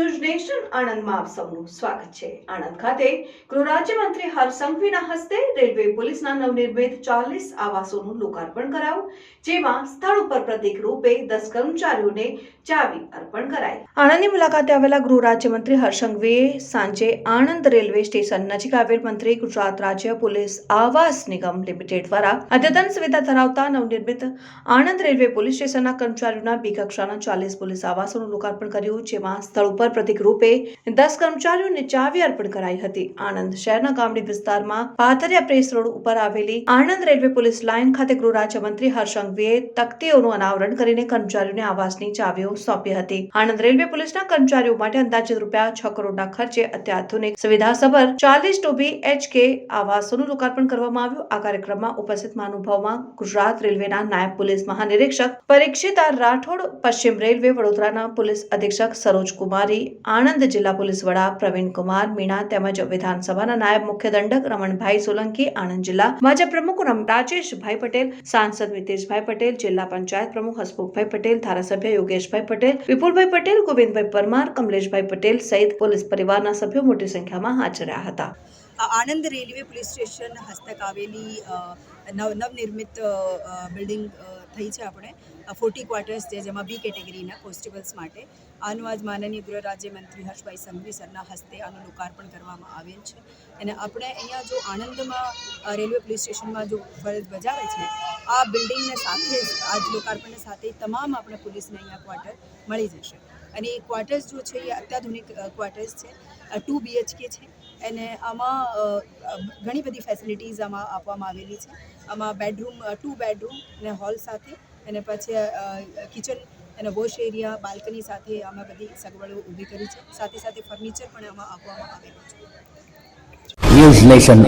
News nation આણંદમાં આપ સૌનું સ્વાગત છે. આણંદ ખાતે ગૃહ રાજ્યમંત્રી હરસંઘવીના હસ્તે રેલવે પોલીસના નવનિર્મિત ચાલીસ આવાસોનું લોકાર્પણ કરાયું, જેમાં સ્થળ ઉપર પ્રતિક રૂપે દસ કર્મચારીઓને ચાવી અર્પણ કરાઈ. આણંદની મુલાકાતે આવેલા ગૃહ રાજ્યમંત્રી હરસંઘવીએ સાંજે આણંદ રેલવે સ્ટેશન નજીક આવેલ મંત્રી ગુજરાત રાજ્ય પોલીસ આવાસ નિગમ લિમિટેડ દ્વારા અદ્યતન સુવિધા ધરાવતા નવનિર્મિત આણંદ રેલવે પોલીસ સ્ટેશનના કર્મચારીઓના બી કક્ષાના ચાલીસ પોલીસ આવાસોનું લોકાર્પણ કર્યું, જેમાં સ્થળ ઉપર પ્રતિક રૂપે દસ કર્મચારીઓને ચાવી અર્પણ કરાઈ હતી. આણંદ શહેરના ગામડી વિસ્તારમાં પાથરિયા પ્રેસ રોડ ઉપર આવેલી આણંદ રેલવે પોલીસ લાઇન ખાતે ગૃહ રાજ્યમંત્રી હર્ષંઘવીએ તકતીઓનું અનાવરણ કરીને કર્મચારીઓને આવાસની ચાવીઓ સોંપી હતી. આણંદ રેલવે પોલીસના કર્મચારીઓ માટે અંદાજિત રૂપિયા છ કરોડના ખર્ચે અત્યાધુનિક સુવિધાસભર ચાલીસ ટોબી એચકે આવાસોનું લોકાર્પણ કરવામાં આવ્યું. આ કાર્યક્રમમાં ઉપસ્થિત મહાનુભાવમાં ગુજરાત રેલવેના નાયબ પોલીસ મહાનિરીક્ષક, પરીક્ષિત રાઠોડ, પશ્ચિમ રેલવે વડોદરાના પોલીસ અધિક્ષક સરોજ કુમારી આણંદ જિલ્લા પોલીસ વડા પ્રવીણ કુમાર મીણા તેમજ વિધાનસભાના નાયબ મુખ્ય દંડક રમણભાઈ સોલંકી, આણંદ જિલ્લા ભાજપ પ્રમુખ રાજેશભાઈ પટેલ, સાંસદ મિતેશભાઈ પટેલ, જિલ્લા પંચાયત પ્રમુખ હસમુખભાઈ પટેલ, ધારાસભ્ય યોગેશભાઈ પટેલ, વિપુલભાઈ પટેલ, ગોવિંદભાઈ પરમાર, કમલેશભાઈ પટેલ સહિત પોલીસ પરિવારના સભ્યો મોટી સંખ્યામાં હાજર રહ્યા હતા. આણંદ રેલવે પોલીસ સ્ટેશન હસ્તક આવેલી નવ, નવનિર્મિત બિલ્ડિંગ થઈ છે આપણે. ફોર્ટી ક્વાર્ટર્સ છે, જેમાં બી કેટેગરીના કોન્સ્ટેબલ્સ માટે આનું આજ માનનીય ગૃહ રાજ્યમંત્રી હર્ષભાઈ સંઘવી સરના હસ્તે આનું લોકાર્પણ કરવામાં આવેલ છે. અને આપણે અહીંયા જો આણંદમાં રેલવે પોલીસ સ્ટેશનમાં જો ફરજ બજાવે છે, આ બિલ્ડિંગને સાથે જ આજ લોકાર્પણને સાથે તમામ આપણે પોલીસને અહીંયા ક્વાર્ટર મળી જશે. અને એ ક્વાર્ટર્સ જો છે, એ અત્યાધુનિક ક્વાર્ટર્સ છે ટુ બીએચકે છે. અને આમાં ઘણી બધી ફેસિલિટીઝ આમાં આપવામાં આવેલી છે. આમાં બેડરૂમ ટુ બેડરૂમ અને હોલ સાથે અને પછી કિચન અને વોશ એરિયા, બાલ્કની સાથે આમાં બધી સગવડો ઊભી કરી છે. સાથે સાથે ફર્નિચર પણ આમાં આપવામાં આવેલું છે. News nation